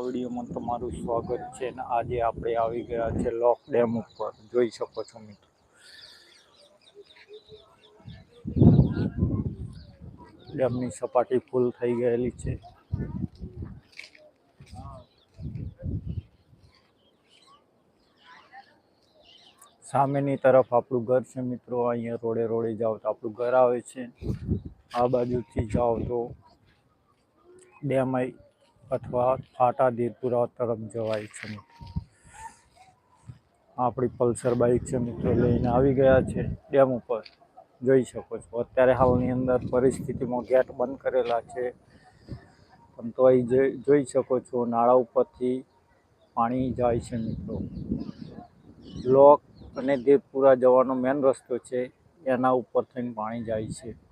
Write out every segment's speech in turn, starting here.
નવા વિડીયોમાં તમારું સ્વાગત છે અને આજે આપણે આવી ગયા છે લોક ડેમ ઉપર. જોઈ શકો છો મિત્રો. ડેમની સપાટી ફૂલ થઈ ગયેલી છે. સામેની તરફ આપણું ઘર છે મિત્રો. અહીંયા રોડે રોડે જાઓ તો આપણું ઘર આવે છે. આ બાજુથી જાઓ તો ડેમ આઈ અથવા ફાટા ધીરપુરા તરફ જવાય છે આપણી પલ્સર બાઇક છે મિત્રો, લઈને આવી ગયા છે. ડેમ ઉપર જોઈ શકો છો. અત્યારે હાલની અંદર પરિસ્થિતિમાં ગેટ બંધ કરેલા છે. પણ તો અહીં જોઈ શકો છો, નાળા ઉપરથી પાણી જાય છે મિત્રો. લોક અને દેવપુરા જવાનો મેન રસ્તો છે. એના ઉપર થઈને પાણી જાય છે.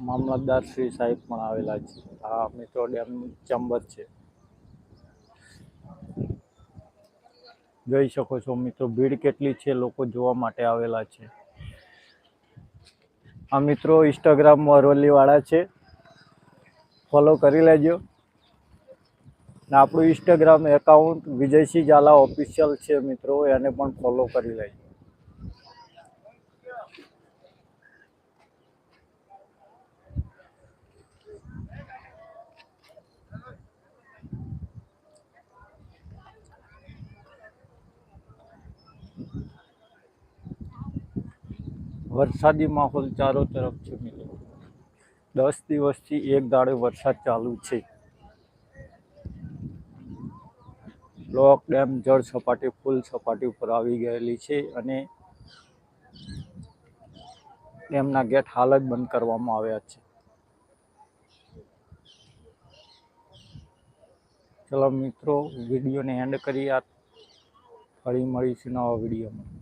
મામલતદાર શ્રી સાહેબ પણ આવેલા છે. આ મિત્રો ડેમ ચેમ્બર છે. જોઈ શકો છો મિત્રો, ભીડ કેટલી છે લોકો જોવા માટે આવેલા છે. આ મિત્રો ઇન્સ્ટાગ્રામ અરવલ્લીવાળા છે. ફોલો કરી લેજો. ને આપણું Instagram account Vijaysinh Zala official છે મિત્રો, એને પણ ફોલો કરી લેજો. વરસાદી માહોલ ચારો તરફ છે મિત્રો દસ દિવસથી એક દાડે વરસાદ ચાલુ છે. બ્લોક ડેમ, જળ સપાટી, ફૂલ સપાટી ઉપર આવી ગયેલી છે અને ડેમના ગેટ હાલ જ બંધ કરવામાં આવ્યા છે. ચલો મિત્રો, વિડીયોને એન્ડ કરી આ ફરી મળીશું નવા વિડીયોમાં.